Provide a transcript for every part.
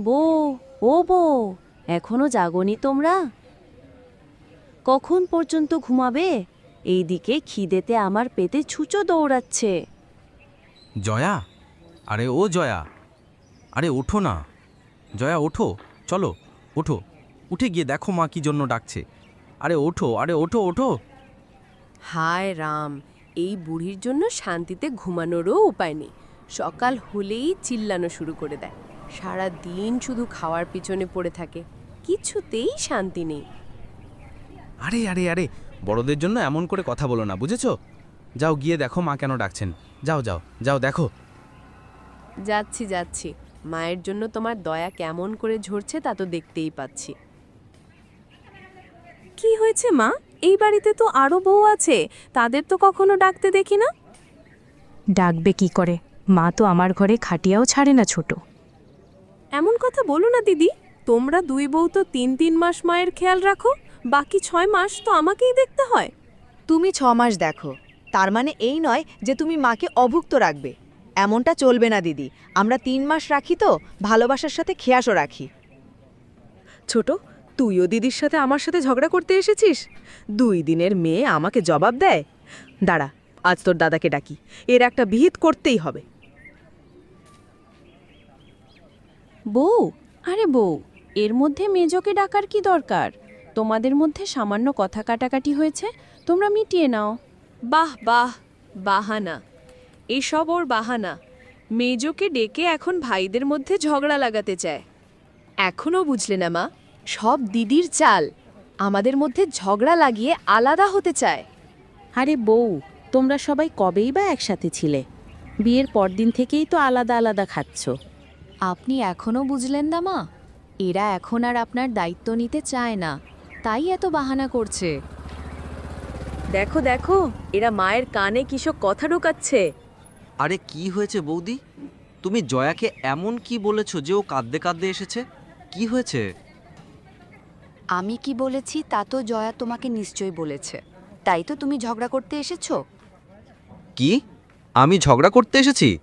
বউ ও বউ এখনও জাগনি তোমরা? কখন পর্যন্ত ঘুমাবে? এইদিকে খিদেতে আমার পেতে ছুঁচো দৌড়াচ্ছে। জয়া? আরে ও জয়া। আরে ওঠো না। জয়া ওঠো। চলো ওঠো। উঠে গিয়ে দেখো মা কি জন্য ডাকছে। আরে ওঠো আরে ওঠো ওঠো। হায় রাম এই বুড়ির জন্য শান্তিতে ঘুমানোরও উপায় নেই। সকাল হলেই চিল্লানো শুরু করে দেয়। সারা দিন শুধু খাওয়ার পিছনে পড়ে থাকে। কিছুতেই শান্তি নেই। আরে আরে আরে বড়দের জন্য এমন করে কথা বলো না বুঝেছ? যাও গিয়ে দেখো মা কেন ডাকছেন। যাও যাও যাও দেখো। যাচ্ছি যাচ্ছি। মায়ের জন্য তোমার দয়া কেমন করে ঝরছে তা তো দেখতেই পাচ্ছি। কি হয়েছে মা? এই বাড়িতে তো আরও বউ আছে। তাদের তো কখনো ডাকতে দেখি না? ডাকবে কি করে? মা তো আমার ঘরে খাটিয়াও ছাড়ে না ছোট। এমন কথা বলো না দিদি। তোমরা দুই বউ তো তিন তিন মাস মায়ের খেয়াল রাখো বাকি ছয় মাস তো আমাকেই দেখতে হয়। তুমি ছ মাস দেখো তার মানে এই নয় যে তুমি মাকে অভুক্ত রাখবে। এমনটা চলবে না দিদি। আমরা তিন মাস রাখি তো ভালোবাসার সাথে খেয়াসও রাখি। ছোট তুইও দিদির সাথে আমার সাথে ঝগড়া করতে এসেছিস? দুই দিনের মেয়ে আমাকে জবাব দেয়? দাঁড়া আজ তোর দাদাকে ডাকি। এর একটা বিহিত করতেই হবে। বউ? আরে বউ, এর মধ্যে মেজকে ডাকার কি দরকার? তোমাদের মধ্যে সামান্য কথা কাটাকাটি হয়েছে, তোমরা মিটিয়ে নাও। বাহ বাহ, বাহানা। এসব ওর বাহানা। মেজকে ডেকে এখন ভাইদের মধ্যে ঝগড়া লাগাতে চায়। এখনও বুঝলে না মা, সব দিদির চাল। আমাদের মধ্যে ঝগড়া লাগিয়ে আলাদা হতে চায়। আরে বউ, তোমরা সবাই কবেই বা একসাথে ছিলে? বিয়ের পরদিন থেকেই তো আলাদা আলাদা খাচ্ছ। আপনি এখনও বুঝলেন না মা। এরা এখন আর আপনার দায়িত্ব নিতে চায় না। তাই এত বাহানা করছে। দেখো দেখো এরা মায়ের কানে কিসব কথা ঢোকাচ্ছে। আরে কি হয়েছে বৌদি? তুমি জয়াকে এমন কি বলেছ যে ও কাঁদতে কাঁদতে এসেছে? কি হয়েছে? আমি কি বলেছি তা তো জয়া তোমাকে নিশ্চয়ই বলেছে। তাই তো তুমি ঝগড়া করতে এসেছ। কি? আমি ঝগড়া করতে এসেছি?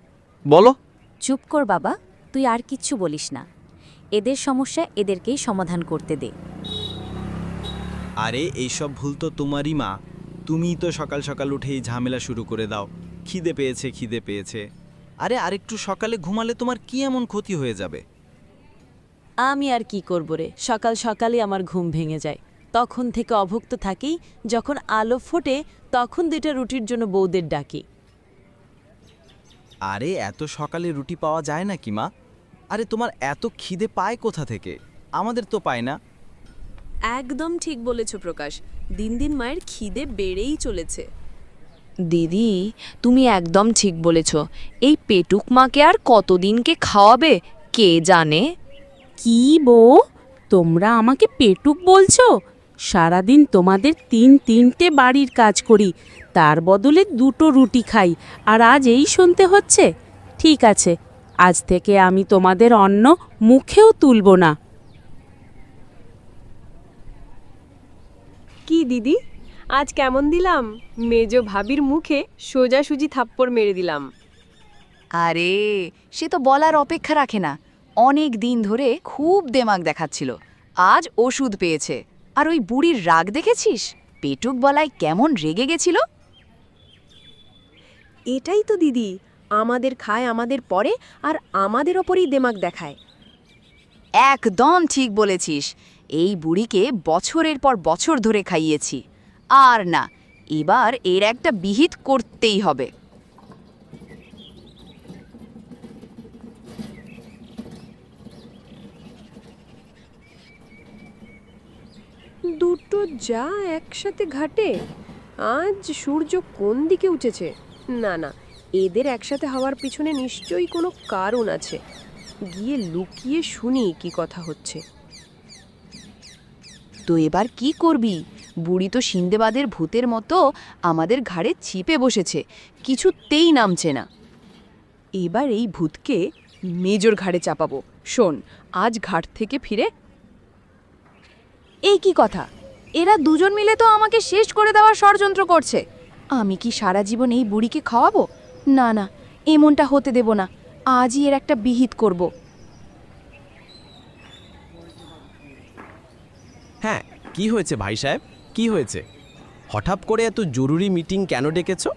বলো। চুপ কর বাবা। তুই আর কিচ্ছু বলিস না। এদের সমস্যা এদেরকেই সমাধান করতে দে। আরে এইসব ভুল তো তোমারই মা। তুমিই তো সকাল সকাল উঠেই ঝামেলা শুরু করে দাও। খিদে পেয়েছে খিদে পেয়েছে। আরে আরেকটু সকালে ঘুমালে তোমার কি এমন ক্ষতি হয়ে যাবে? আমি আর কি করব রে? সকাল সকালে আমার ঘুম ভেঙে যায়। তখন থেকে অভুক্ত থাকি যখন আলো ফোটে তখন দুইটা রুটির জন্য বৌদের ডাকি। আরে এত সকালে রুটি পাওয়া যায় না কি মা? আরে তোমার এত খিদে পায় কোথা থেকে? আমাদের তো পায় না। একদম ঠিক বলেছ প্রকাশ। দিন দিন মায়ের খিদে বেড়েই চলেছে। দিদি তুমি একদম ঠিক বলেছ। এই পেটুক মাকে আর কতদিনকে খাওয়াবে কে জানে? কি বউ? তোমরা আমাকে পেটুক বলছো? সারাদিন তোমাদের তিন তিনটে বাড়ির কাজ করি তার বদলে দুটো রুটি খাই আর আজ এই শুনতে হচ্ছে? ঠিক আছে আজ থেকে আমি তোমাদের অন্ন মুখেও তুলব না। কি দিদি? আজ কেমন দিলাম? মেজো ভাবির মুখে সোজাসুজি থাপ্পড় মেরে দিলাম। আরে সে তো বলার অপেক্ষা রাখে না। অনেক দিন ধরে খুব দেমাগ দেখাচ্ছিল। আজ ওষুধ পেয়েছে। আর ওই বুড়ির রাগ দেখেছিস? পেটুক বলায় কেমন রেগে গেছিল? এটাই তো দিদি আমাদের খায় আমাদের পরে আর আমাদের ওপরই দেমাগ দেখায়। একদম ঠিক বলেছিস। এই বুড়িকে বছরের পর বছর ধরে খাইয়েছি। আর না এবার এর একটা বিহিত করতেই হবে। দুটো যা একসাথে ঘাটে। আজ সূর্য কোন দিকে উঠেছে? না না, এদের একসাথে হওয়ার পিছনে নিশ্চয়ই কোনো কারণ আছে। গিয়ে লুকিয়ে শুনি কি কথা হচ্ছে। তো এবার কি করবি? বুড়ি তো সিন্দেবাদের ভূতের মতো আমাদের ঘাড়ে ছিপে বসেছে, কিছুতেই নামছে না। এবার এই ভূতকে মেজর ঘাড়ে চাপাবো। শোন, আজ ঘাট থেকে ফিরে এই কি কথা? এরা দুজন মিলে তো আমাকে শেষ করে দেওয়ার ষড়যন্ত্র করছে। আমি কি সারা জীবন এই বুড়িকে খাওয়াবো? না না এমনটা হতে দেব না। আজই এর একটা বিহিত করব। হ্যাঁ কি হয়েছে ভাই সাহেব? কি হয়েছে? হঠাৎ করে এত জরুরি মিটিং কেন ডেকেছ?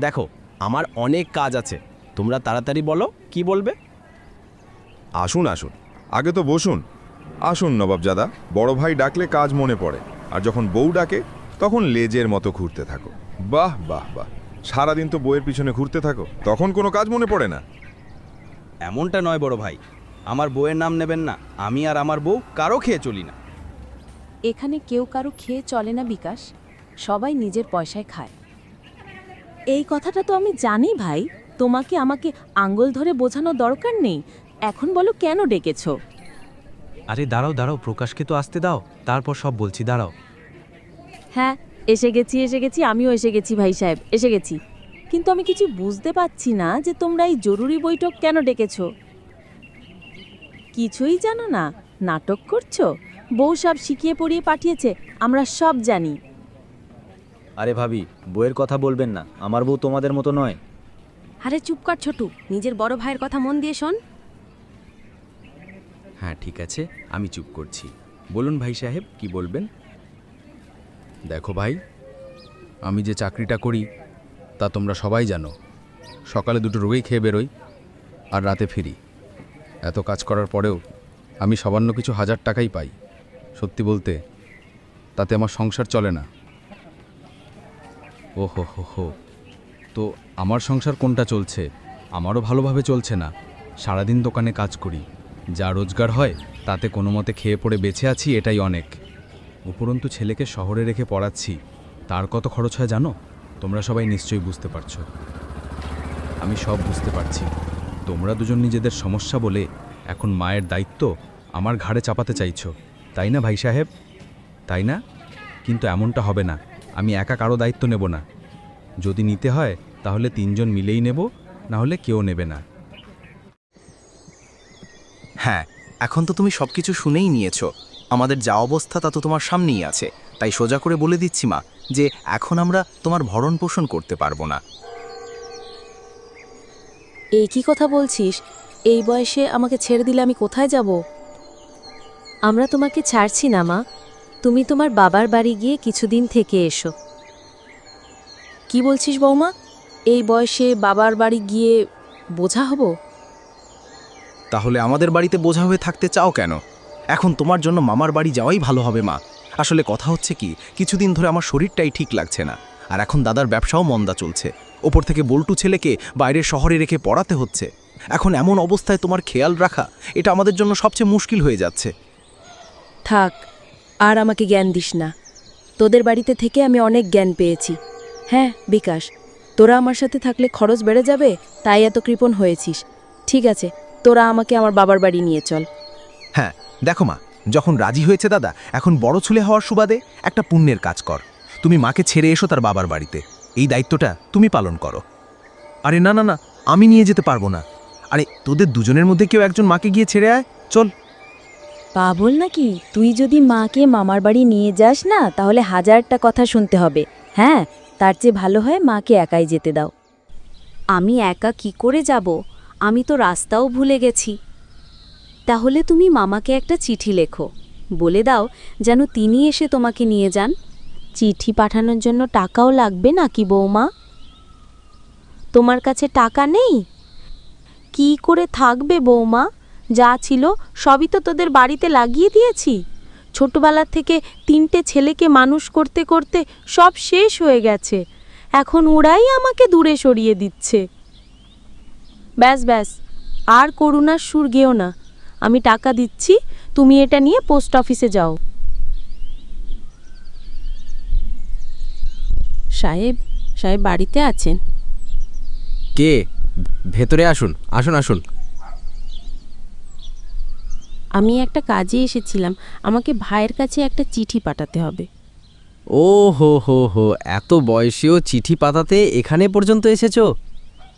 দেখো আমার অনেক কাজ আছে। তোমরা তাড়াতাড়ি বলো কি বলবে? আসুন আসুন। আগে তো বসুন। আসুন নবাবজাদা বড় ভাই ডাকলে কাজ মনে পড়ে আর যখন বউ ডাকে তখন লেজের মতো ঘুরতে থাকো। বাহ বাহ বাহ। সারাদিন তো বইয়ের পিছনে ঘুরতে থাকো তখন কোনো কাজ মনে পড়ে না। এমনটা নয় বড় ভাই। আমার বউয়ের নাম নেবেন না আমি আর আমার বউ কারও খেয়ে চলি না। এখানে কেউ কারও খেয়ে চলে না বিকাশ। সবাই নিজের পয়সায় খায়। এই কথাটা তো আমি জানি ভাই। তোমাকে আমাকে আঙ্গুল ধরে বোঝানো দরকার নেই। এখন বলো কেন ডেকেছো? আরে দাঁড়াও দাঁড়াও প্রকাশকে তো আসতে দাও। তারপর সব বলছি দাঁড়াও। হ্যাঁ এসে গেছি এসে গেছি আমিও এসে গেছি ভাই সাহেব এসে গেছি। কিন্তু আমি কিছু বুঝতে পারছি না যে তোমরা এই জরুরি বৈঠক কেন ডেকেছো। কিছুই জানো না নাটক করছ? বউ সব শিখিয়ে পড়িয়ে পাঠিয়েছে আমরা সব জানি। আরে ভাবি বইয়ের কথা বলবেন না আমার বউ তোমাদের মতো নয়। আরে চুপ কর ছোটু নিজের বড় ভাইয়ের কথা মন দিয়ে শোন। হ্যাঁ ঠিক আছে, আমি চুপ করছি। বলুন ভাই সাহেব, কি বলবেন? দেখো ভাই, আমি যে চাকরিটা করি, তা তোমরা সবাই জানো। সকালে দুটো রোগেই খেয়ে বেরোই, আর রাতে ফিরি। এত কাজ করার পরেও আমি সামান্য কিছু হাজার টাকাই পাই। সত্যি বলতে, তাতে আমার সংসার চলে না। ও হো হো হো। তো আমার সংসার কোনটা চলছে? আমারও ভালোভাবে চলছে না। সারাদিন দোকানে কাজ করি। যা রোজগার হয়, তাতে কোনো মতে খেয়ে পড়ে বেঁচে আছি এটাই অনেক। উপরন্তু ছেলেকে শহরে রেখে পড়াচ্ছি, তার কত খরচ হয় জানো? তোমরা সবাই নিশ্চয়ই বুঝতে পারছ। আমি সব বুঝতে পারছি। তোমরা দুজন নিজেদের সমস্যা বলে এখন মায়ের দায়িত্ব আমার ঘাড়ে চাপাতে চাইছো, তাই না ভাই সাহেব? তাই না? কিন্তু এমনটা হবে না, আমি একা কারও দায়িত্ব নেব না। যদি নিতে হয়, তাহলে তিনজন মিলেই নেব, না হলে কেউ নেবে না। হ্যাঁ এখন তো তুমি সব কিছু শুনেই নিয়েছো। আমাদের যা অবস্থা তা তো তোমার সামনেই আছে। তাই সোজা করে বলে দিচ্ছি মা, যে এখন আমরা তোমার ভরণ পোষণ করতে পারব না। এই কি কথা বলছিস? এই বয়সে আমাকে ছেড়ে দিলে আমি কোথায় যাব? আমরা তোমাকে ছাড়ছি না, মা। তুমি তোমার বাবার বাড়ি গিয়ে কিছুদিন থেকে এসো। কি বলছিস বৌমা? এই বয়সে বাবার বাড়ি গিয়ে বোঝা হব? তাহলে আমাদের বাড়িতে বোঝা হয়ে থাকতে চাও কেন? এখন তোমার জন্য মামার বাড়ি যাওয়াই ভালো হবে, মা। আসলে কথা হচ্ছে কি, কিছুদিন ধরে আমার শরীরটাই ঠিক লাগছে না, আর এখন দাদার ব্যবসাও মন্দা চলছে। ওপর থেকে বল্টু ছেলেকে বাইরের শহরে রেখে পড়াতে হচ্ছে। এখন এমন অবস্থায় তোমার খেয়াল রাখা, এটা আমাদের জন্য সবচেয়ে মুশকিল হয়ে যাচ্ছে। থাক, আর আমাকে জ্ঞান দিস না। তোদের বাড়িতে থেকে আমি অনেক জ্ঞান পেয়েছি। হ্যাঁ বিকাশ, তোরা আমার সাথে থাকলে খরচ বেড়ে যাবে, তাই এত কৃপণ হয়েছিস। ঠিক আছে তোরা আমাকে আমার বাবার বাড়ি নিয়ে চল। হ্যাঁ দেখো মা যখন রাজি হয়েছে দাদা এখন বড় ছুলে হওয়ার সুবাদে একটা পুণ্যের কাজ কর। তুমি মাকে ছেড়ে এসো তার বাবার বাড়িতে। এই দায়িত্বটা তুমি পালন করো। আরে না না না আমি নিয়ে যেতে পারব না। আরে তোদের দুজনের মধ্যে কেউ একজন মাকে গিয়ে ছেড়ে আয় চল। পাবল নাকি? তুই যদি মাকে মামার বাড়ি নিয়ে যাস না তাহলে হাজারটা কথা শুনতে হবে। হ্যাঁ তার চেয়ে ভালো হয় মাকে একাই যেতে দাও। আমি একা কি করে যাব? আমি তো রাস্তাও ভুলে গেছি। তাহলে তুমি মামাকে একটা চিঠি লেখো। বলে দাও যেন তিনি এসে তোমাকে নিয়ে যান। চিঠি পাঠানোর জন্য টাকাও লাগবে নাকি বৌমা? তোমার কাছে টাকা নেই? কি করে থাকবে বৌমা? যা ছিল সবই তো তোদের বাড়িতে লাগিয়ে দিয়েছি। ছোটবেলা থেকে তিনটে ছেলেকে মানুষ করতে করতে সব শেষ হয়ে গেছে। এখন ওরাই আমাকে দূরে সরিয়ে দিচ্ছে। ব্যাস ব্যাস। আর করুণার সুর গেও না। আমি টাকা দিচ্ছি তুমি এটা নিয়ে পোস্ট অফিসে যাও। সাহেব সাহেব বাড়িতে আছেন? কে? ভেতরে আসুন আসুন আসুন। আমি একটা কাজে এসেছিলাম। আমাকে ভাইয়ের কাছে একটা চিঠি পাঠাতে হবে। ও হো হো হো এত বয়সেও চিঠি পাতাতে এখানে পর্যন্ত এসেছ?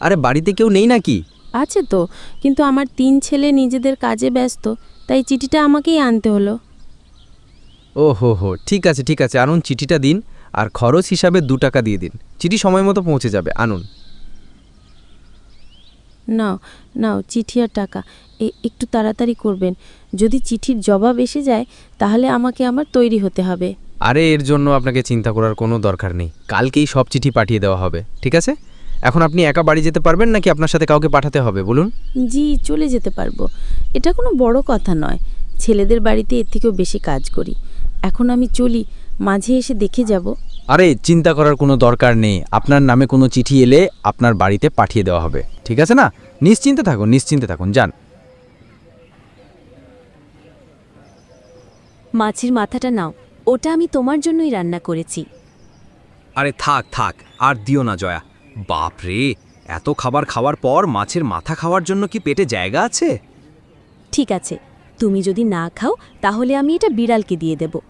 আরে বাড়িতে কেউ নেই নাকি? আছে তো কিন্তু আমার তিন ছেলে নিজেদের কাজে ব্যস্ত তাই চিঠিটা আমাকেই আনতে হলো। ও হো হো ঠিক আছে ঠিক আছে আনুন চিঠিটা দিন আর খরচ হিসাবে দু টাকা দিয়ে দিন। চিঠি সময় মতো পৌঁছে যাবে আনুন। নাও নাও চিঠি আর টাকা এ- একটু তাড়াতাড়ি করবেন। যদি চিঠির জবাব এসে যায় তাহলে আমাকে আমার তৈরি হতে হবে। আরে এর জন্য আপনাকে চিন্তা করার কোনো দরকার নেই। কালকেই সব চিঠি পাঠিয়ে দেওয়া হবে ঠিক আছে? এখন আপনি একা বাড়ি যেতে পারবেন নাকি আপনার সাথে কাউকে পাঠাতে হবে বলুন? জি চলে যেতে পারব। এটা কোনো বড় কথা নয়। ছেলেদের বাড়িতে এর থেকেও বেশি কাজ করি। এখন আমি চলি মাঝে এসে দেখে যাব। আরে চিন্তা করার কোনো দরকার নেই। আপনার নামে কোনো চিঠি এলে আপনার বাড়িতে পাঠিয়ে দেওয়া হবে। ঠিক আছে না? নিশ্চিন্তে থাকুন নিশ্চিন্তে থাকুন যান। মাছের মাথাটা নাও। ওটা আমি তোমার জন্যই রান্না করেছি। আরে থাক থাক। আর দিও না জয়া। বাপ রে এত খাবার খাওয়ার পর মাছের মাথা খাওয়ার জন্য কি পেটে জায়গা আছে? ঠিক আছে তুমি যদি না খাও তাহলে আমি এটা বিড়ালকে দিয়ে দেব।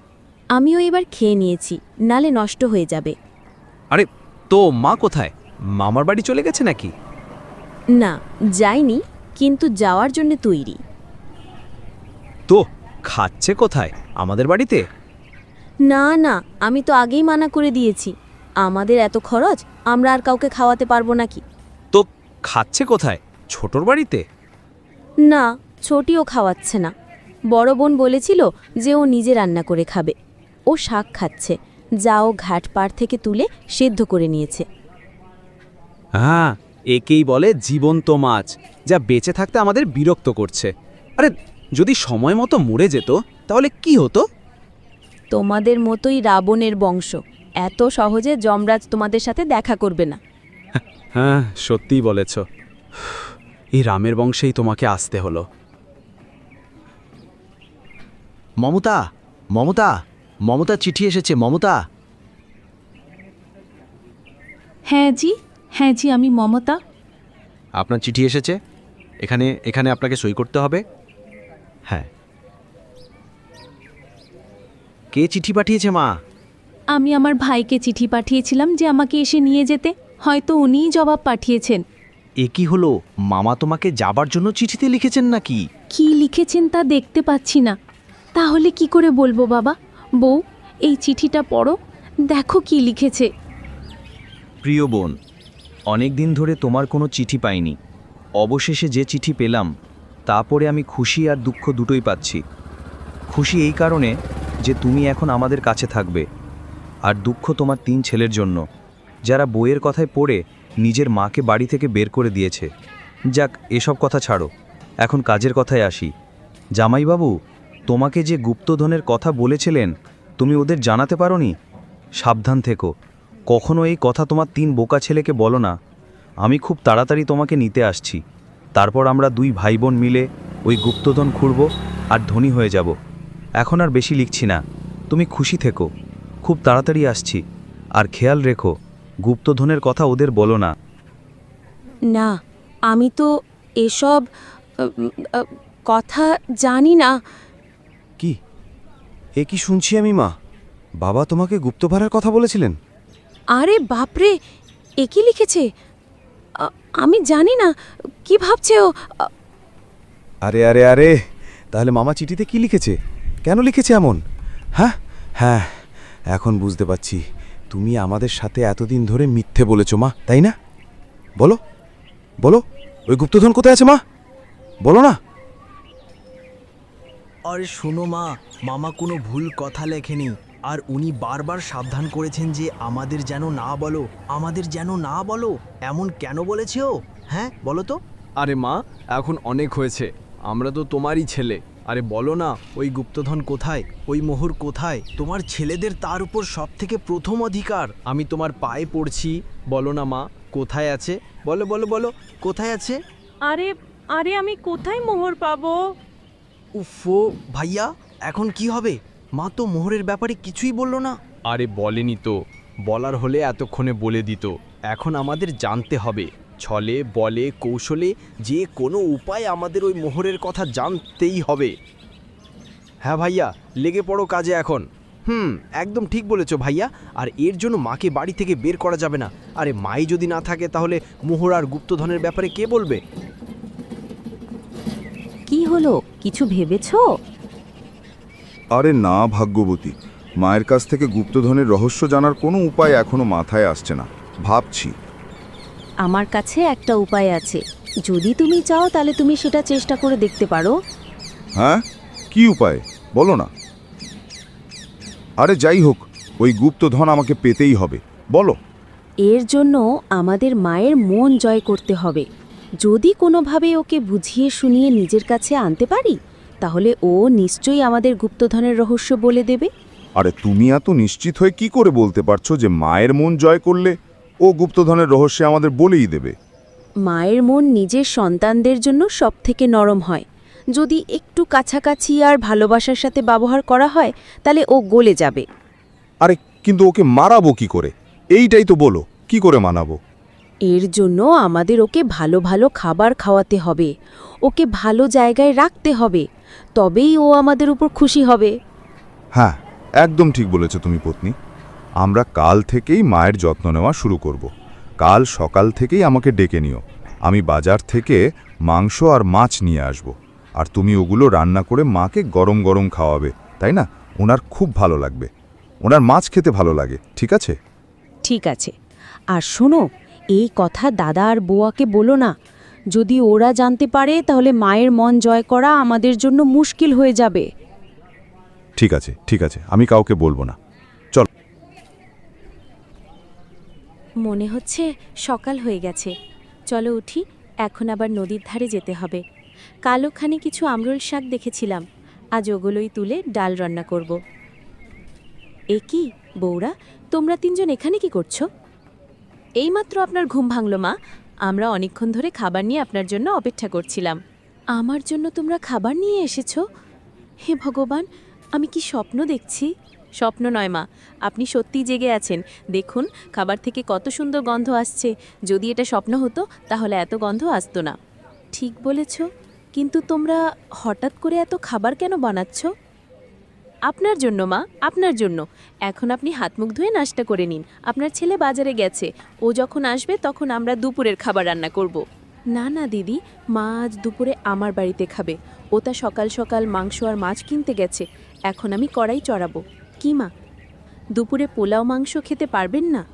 আমিও এবার খেয়ে নিয়েছি নালে নষ্ট হয়ে যাবে। আরে তো মা কোথায়? মামার বাড়ি চলে গেছে নাকি? না যাইনি কিন্তু যাওয়ার জন্য তৈরি। তো খাচ্ছে কোথায়? আমাদের বাড়িতে? না না আমি তো আগেই মানা করে দিয়েছি। আমাদের এত খরচ আমরা আর কাউকে খাওয়াতে পারব নাকি? তো খাচ্ছে কোথায়? ছোটর বাড়িতে? না ছোটিও খাওয়াচ্ছে না। বড় বোন বলেছিল যে ও নিজে রান্না করে খাবে। ও শাক খাচ্ছে যা ও ঘাট পাড় থেকে তুলে সেদ্ধ করে নিয়েছে। হ্যাঁ একেই বলে জীবন্ত মাছ যা বেঁচে থাকতে আমাদের বিরক্ত করছে। আরে যদি সময় মতো মরে যেত তাহলে কি হতো? তোমাদের মতোই রাবণের বংশ। এত সহজে যমরাজ তোমাদের সাথে দেখা করবে না। হ্যাঁ সত্যিই বলেছ। এই রামের বংশেই তোমাকে আসতে হলো। মমতা মমতা মমতা চিঠি এসেছে মমতা। হ্যাঁ জি হ্যাঁ জি আমি মমতা। আপনার চিঠি এসেছে? এখানে এখানে আপনাকে সই করতে হবে? হ্যাঁ। কে চিঠি পাঠিয়েছে মা? আমি আমার ভাইকে চিঠি পাঠিয়েছিলাম যে আমাকে এসে নিয়ে যেতে। হয়তো উনিই জবাব পাঠিয়েছেন। এ কি হলো? মামা তোমাকে যাবার জন্য চিঠিতে লিখেছেন নাকি? কি লিখেছেন তা দেখতে পাচ্ছি না। তাহলে কি করে বলব বাবা? বউ এই চিঠিটা পড়ো দেখো কি লিখেছে। প্রিয় বোন অনেক দিন ধরে তোমার কোনো চিঠি পাইনি। অবশেষে যে চিঠি পেলাম তারপরে আমি খুশি আর দুঃখ দুটোই পাচ্ছি। খুশি এই কারণে যে তুমি এখন আমাদের কাছে থাকবে। আর দুঃখ তোমার তিন ছেলের জন্য, যারা বইয়ের কথায় পড়ে নিজের মাকে বাড়ি থেকে বের করে দিয়েছে। যাক, এসব কথা ছাড়ো, এখন কাজের কথায় আসি। জামাইবাবু, তোমাকে যে গুপ্তধনের কথা বলেছিলেন, তুমি ওদের জানাতে পারোনি? সাবধান থেকো, কখনো এই কথা তোমার তিন বোকা ছেলেকে বলো না। আমি খুব তাড়াতাড়ি তোমাকে নিতে আসছি। তারপর আমরা দুই ভাই বোন মিলে ওই গুপ্তধন খুঁড়ব আর ধনী হয়ে যাব। এখন আর বেশি লিখছি না। তুমি খুশি থেকো। খুব তাড়াতাড়ি আসছি। আর খেয়াল রেখো গুপ্তধনের কথা ওদের বলো না। না আমি তো এসব কথা জানি না। কি? এ কি শুনছি আমি মা? বাবা তোমাকে গুপ্তভাড়ার কথা বলেছিলেন? আরে বাপরে এ কি লিখেছে? আমি জানি না কি ভাবছে ও? আরে আরে আরে তাহলে মামা চিঠিতে কি লিখেছে? কেন লিখেছে এমন? হ্যাঁ হ্যাঁ। এখন বুঝতে পারছি। তুমি আমাদের সাথে এতদিন ধরে মিথ্যে বলেছ মা তাই না? বলো বলো ওই গুপ্তধন কোথায় আছে মা? বলো না। আরে শোনো মা মামা কোনো ভুল কথা লেখেনি। আর উনি বারবার সাবধান করেছেন যে আমাদের যেন না বলো আমাদের যেন না বলো। এমন কেন বলেছে ও? হ্যাঁ বলো তো। আরে মা এখন অনেক হয়েছে। আমরা তো তোমারই ছেলে। আরে বলো না ওই গুপ্তধন কোথায়? ওই মোহর কোথায়? তোমার ছেলেদের তার উপর সব থেকে প্রথম অধিকার। আমি তোমার পায়ে পড়ছি। বলো না মা কোথায় আছে? বলো বলো বলো কোথায় আছে? আরে আরে আমি কোথায় মোহর পাবো? উফো ভাইয়া এখন কি হবে? মা তো মোহরের ব্যাপারে কিছুই বলল না। আরে বলেনি তো। বলার হলে এতক্ষণে বলে দিত। এখন আমাদের জানতে হবে। ছলে বলে কৌশলে যে কোনো উপায় আমাদের ওই মোহরের কথা জানতেই হবে। হ্যাঁ ভাইয়া লেগে পড়ো কাজে এখন। হুম একদম ঠিক বলেছ ভাইয়া। আর এর জন্য মাকে বাড়ি থেকে বের করা যাবে না। আরে মাই যদি না থাকে তাহলে মোহর আর গুপ্তধনের ব্যাপারে কে বলবে? কি হলো? কিছু ভেবেছো? আরে না ভাগ্যবতী। মায়ের কাছ থেকে গুপ্তধনের রহস্য জানার কোনো উপায় এখনও মাথায় আসছে না। ভাবছি। আমার কাছে একটা উপায় আছে। যদি তুমি চাও তাহলে তুমি সেটা চেষ্টা করে দেখতে পারো। হ্যাঁ? কি উপায়? বলো না। আরে যাই হোক ওই গুপ্তধন আমাকে পেতেই হবে। বলো। এর জন্য আমাদের মায়ের মন জয় করতে হবে। যদি কোনোভাবে ওকে বুঝিয়ে শুনিয়ে নিজের কাছে আনতে পারি তাহলে ও নিশ্চয়ই আমাদের গুপ্তধনের রহস্য বলে দেবে। আরে তুমি এত নিশ্চিত হয়ে কি করে বলতে পারছ যে মায়ের মন জয় করলে? ও গুপ্তধনের রহস্য আমাদের বলেই দেবে। মায়ের মন নিজের সন্তানদের জন্য সবথেকে নরম হয়। যদি একটু কাছাকাছি আর ভালোবাসার সাথে ব্যবহার করা হয় তাহলে ও গলে যাবে। আরে কিন্তু ওকে মারাবো কি করে? এইটাই তো বলো কি করে মানাবো? এর জন্য আমাদের ওকে ভালো ভালো খাবার খাওয়াতে হবে। ওকে ভালো জায়গায় রাখতে হবে। তবেই ও আমাদের উপর খুশি হবে। হ্যাঁ একদম ঠিক বলেছ তুমি পত্নী। আমরা কাল থেকেই মায়ের যত্ন নেওয়া শুরু করব। কাল সকাল থেকেই আমাকে ডেকে নিও। আমি বাজার থেকে মাংস আর মাছ নিয়ে আসব। আর তুমি ওগুলো রান্না করে মাকে গরম গরম খাওয়াবে তাই না? ওনার খুব ভালো লাগবে। ওনার মাছ খেতে ভালো লাগে ঠিক আছে? ঠিক আছে। আর শোনো এই কথা দাদা আর বোয়াকে বলো না। যদি ওরা জানতে পারে তাহলে মায়ের মন জয় করা আমাদের জন্য মুশকিল হয়ে যাবে। ঠিক আছে ঠিক আছে। আমি কাউকে বলব না চল মনে হচ্ছে সকাল হয়ে গেছে। চলো উঠি, এখন আবার নদীর ধারে যেতে হবে। কালোখানে কিছু আমরুল শাক দেখেছিলাম। আজ ওগুলোই তুলে ডাল রান্না করব। এ কি বৌরা তোমরা তিনজন এখানে কি করছ? এইমাত্র আপনার ঘুম ভাঙল মা। আমরা অনেকক্ষণ ধরে খাবার নিয়ে আপনার জন্য অপেক্ষা করছিলাম। আমার জন্য তোমরা খাবার নিয়ে এসেছ? হে ভগবান, আমি কি স্বপ্ন দেখছি? স্বপ্ন নয় মা। আপনি সত্যিই জেগে আছেন। দেখুন, খাবার থেকে কত সুন্দর গন্ধ আসছে। যদি এটা স্বপ্ন হতো, তাহলে এত গন্ধ আসতো না। ঠিক বলেছ। কিন্তু তোমরা হঠাৎ করে এত খাবার কেন বানাচ্ছ? আপনার জন্য, মা, আপনার জন্য। এখন আপনি হাত মুখ ধুয়ে নাস্তা করে নিন। আপনার ছেলে বাজারে গেছে। ও যখন আসবে, তখন আমরা দুপুরের খাবার রান্না করব। না না, দিদি, মা আজ দুপুরে আমার বাড়িতে খাবে। ও তা সকাল সকাল মাংস আর মাছ কিনতে গেছে। এখন আমি কড়াই চড়াবো। কি মা? দুপুরে পোলাও মাংস খেতে পারবেন না?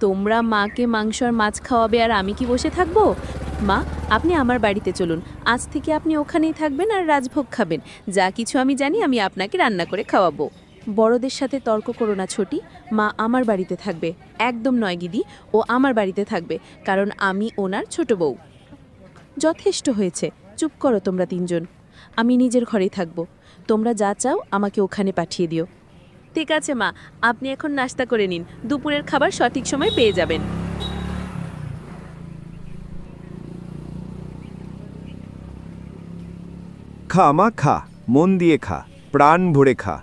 তোমরা মাকে মাংস আর মাছ খাওয়াবে আর আমি কি বসে থাকব? মা, আপনি আমার বাড়িতে চলুন। আজ থেকে আপনি ওখানেই থাকবেন আর রাজভোগ খাবেন। যা কিছু আমি জানি আমি আপনাকে রান্না করে খাওয়াবো। বড়দের সাথে তর্ক করো না ছোটি। মা আমার বাড়িতে থাকবে। একদম নয় গিদি, ও আমার বাড়িতে থাকবে, কারণ আমি ওনার ছোট বউ। যথেষ্ট হয়েছে। চুপ করো তোমরা তিনজন। আমি নিজের ঘরেই থাকব। তোমরা যা চাও আমাকে ওখানে পাঠিয়ে দিও। ঠিক আছে মা। আপনি এখন নাস্তা করে নিন। দুপুরের খাবার সঠিক সময় পেয়ে যাবেন। খা মা খা। মন দিয়ে খা। প্রাণ ভরে খা।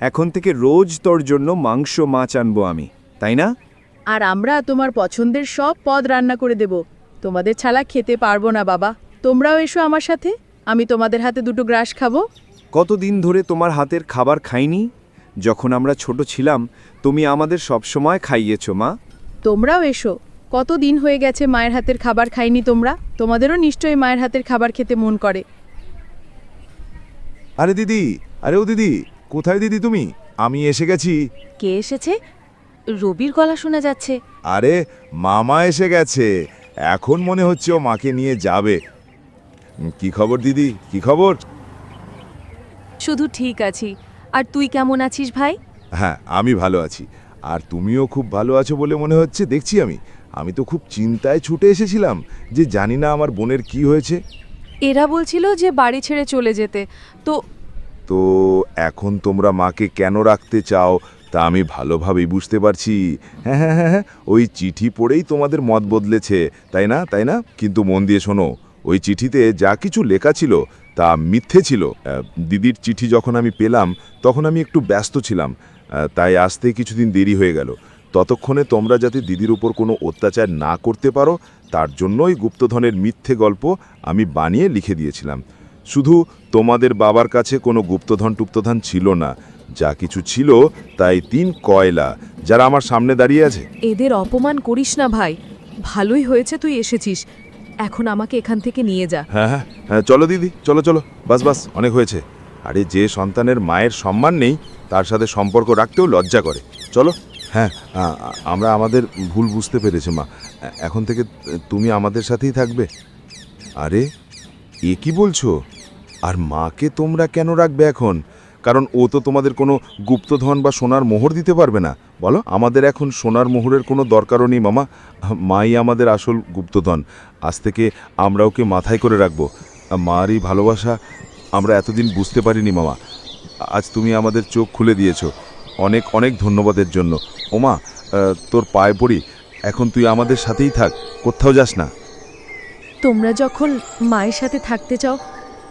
এখন থেকে রোজ তোর জন্য মাংস মাছ আনব আমি। তাই না? আর আমরা তোমার পছন্দের সব পদ রান্না করে দেব। তোমাদের ছাড়া খেতে পারব না বাবা। তোমরাও এসো আমার সাথে। আমি তোমাদের হাতে দুটো গ্রাস খাব। কতদিন ধরে তোমার হাতের খাবার খাইনি? যখন আমরা ছোট ছিলাম তুমি আমাদের সবসময় খাইয়েছো মা। তোমরাও এসো। কত দিন হয়ে গেছে মায়ের হাতের খাবার খাইনি তোমরা? তোমাদেরও নিশ্চয়ই মায়ের হাতের খাবার খেতে মন করে। আরে দিদি আরে ও দিদি কোথায় দিদি তুমি? আমি এসে গেছি। কে এসেছে? রবির গলা শোনা যাচ্ছে। আরে মামা এসে গেছে। এখন মনে হচ্ছে ও মাকে নিয়ে যাবে। কি খবর দিদি? কি খবর? শুধু ঠিক আছি। আর তুই কেমন আছিস ভাই? হ্যাঁ আমি ভালো আছি। আর তুমিও খুব ভালো আছো বলে মনে হচ্ছে দেখছি আমি। আমি তো খুব চিন্তায় ছুটে এসেছিলাম যে জানি না আমার বোনের কি হয়েছে। এরা বলছিল যে বাড়ি ছেড়ে চলে যেতে। তো তো এখন তোমরা মাকে কেন রাখতে চাও তা আমি ভালোভাবেই বুঝতে পারছি। হ্যাঁ হ্যাঁ হ্যাঁ হ্যাঁ ওই চিঠি পড়েই তোমাদের মত বদলেছে। তাই না তাই না? কিন্তু মন দিয়ে শোনো ওই চিঠিতে যা কিছু লেখা ছিল তা মিথ্যে ছিল। দিদির চিঠি যখন আমি পেলাম, তখন আমি একটু ব্যস্ত ছিলাম। তাই আসতে কিছুদিন দেরি হয়ে গেল। ততক্ষণে তোমরা যাতে দিদির উপর কোনো অত্যাচার না করতে পারো, তার জন্যই গুপ্তধনের মিথ্যে গল্প আমি বানিয়ে লিখে দিয়েছিলাম। শুধু তোমাদের বাবার কাছে কোনো গুপ্তধন টুপ্তধন ছিল না। যা কিছু ছিল তাই তিন কয়লা। যারা আমার সামনে দাঁড়িয়ে আছে। এদের অপমান করিস না ভাই। ভালোই হয়েছে তুই এসেছিস। এখন আমাকে এখান থেকে নিয়ে যা। হ্যাঁ হ্যাঁ হ্যাঁ চলো দিদি, চলো চলো। বাস বাস, অনেক হয়েছে। আরে যে সন্তানের মায়ের সম্মান নেই, তার সাথে সম্পর্ক রাখতেও লজ্জা করে। চলো হ্যাঁ আমরা আমাদের ভুল বুঝতে পেরেছি, মা। এখন থেকে তুমি আমাদের সাথেই থাকবে। আরে, এ কি বলছো? আর মাকে তোমরা কেন রাখবে এখন? কারণ ও তো তোমাদের কোনো গুপ্তধন বা সোনার মোহর দিতে পারবে না। বলো, আমাদের এখন সোনার মোহরের কোনো দরকারও নেই, মামা। মাই আমাদের আসল গুপ্তধন। আজ থেকে আমরা ওকে মাথায় করে রাখব। মারই ভালোবাসা আমরা এতদিন বুঝতে পারিনি, মামা। আজ তুমি আমাদের চোখ খুলে দিয়েছ। অনেক অনেক ধন্যবাদের জন্য। ওমা তোর পায়ে পড়ি। এখন তুই আমাদের সাথেই থাক। কোথাও যাস না। তোমরা যখন মায়ের সাথে থাকতে চাও,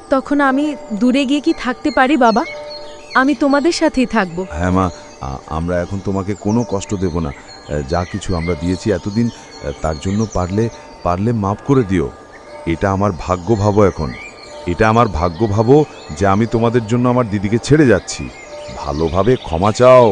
তখন আমি দূরে গিয়ে কি থাকতে পারি, বাবা? আমি তোমাদের সাথেই থাকব। হ্যাঁ মা আমরা এখন তোমাকে কোনো কষ্ট দেব না। যা কিছু আমরা দিয়েছি এতদিন তার জন্য পারলে পারলে মাফ করে দিও। এটা আমার ভাগ্য ভাবো এখন। এটা আমার ভাগ্য ভাবো যে আমি তোমাদের জন্য আমার দিদিকে ছেড়ে যাচ্ছি। ভালোভাবে ক্ষমা চাও।